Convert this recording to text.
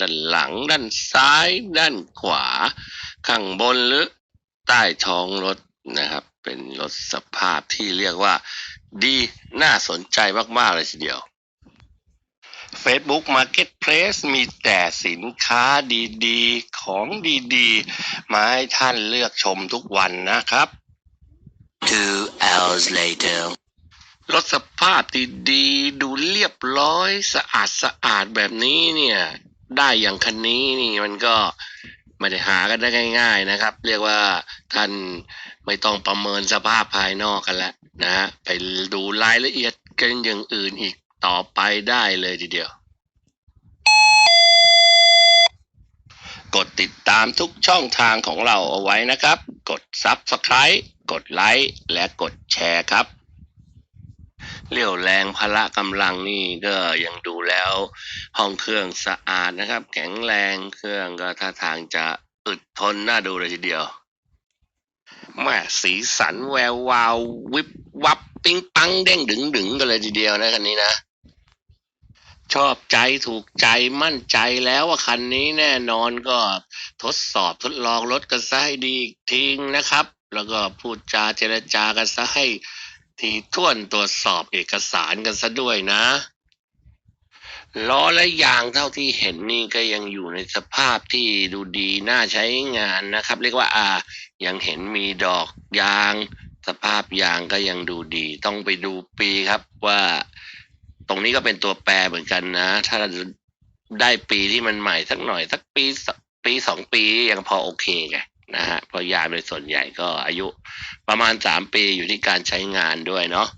ด้านหลัง ด้านซ้าย ด้านขวา ข้างบนหรือใต้ท้องรถนะครับ เป็นรถสภาพที่เรียกว่า ดีน่าสนใจมาก ๆ เลยทีเดียว Facebook Marketplace มีแต่สินค้าดีๆ ของดีๆ มาให้ท่านเลือกชมทุกวันนะครับ Two hours later. รถสภาพดีๆ ดูเรียบร้อยสะอาดสะอาดแบบนี้เนี่ย ได้อย่างคันนี้นี่มันก็ไม่ได้หากันได้ง่าย ๆนะครับ เรียกว่าท่านไม่ต้องประเมินสภาพภายนอกกันแล้วนะฮะไปดูรายละเอียดกันอย่างอื่นอีกต่อไปได้เลยทีเดียว กดติดตามทุกช่องทางของเราเอาไว้นะครับ กด Subscribe กดไลค์และกดแชร์ครับ เรี่ยวแรงพละกำลังนี่ก็ยังดูแล้วห้องเครื่องสะอาดนะครับ แข็งแรงเครื่องก็ท่าทางจะอึดทนน่าดูเลยทีเดียวแม่สีสันแวววาว วิบวับปิ๊งปังเด้งดึงดึงกันเลยทีเดียวนะคันนี้นะ ชอบใจถูกใจมั่นใจแล้วว่าคันนี้แน่นอนก็ทดสอบทดลองรถกันซะให้ดีอีกทีนะครับ แล้วก็พูดจาเจรจากันซะให้ ที่ท่วนตรวจสอบเอกสารกันซะด้วยนะ ล้อและยางเท่าที่เห็นนี่ก็ยังอยู่ในสภาพที่ดูดีน่าใช้งานนะครับ เรียกว่าอ่า ยังเห็นมีดอกยาง สภาพยางก็ยังดูดี ต้องไปดูปีครับว่า ตรงนี้ก็เป็นตัวแปรเหมือนกันนะ ถ้าได้ปีที่มันใหม่สักหน่อย สักปีปีสองปียังพอโอเคไง นะฮะเพราะยางโดยส่วนใหญ่ก็อายุประมาณสามปีอยู่ที่การใช้งานด้วยเนาะ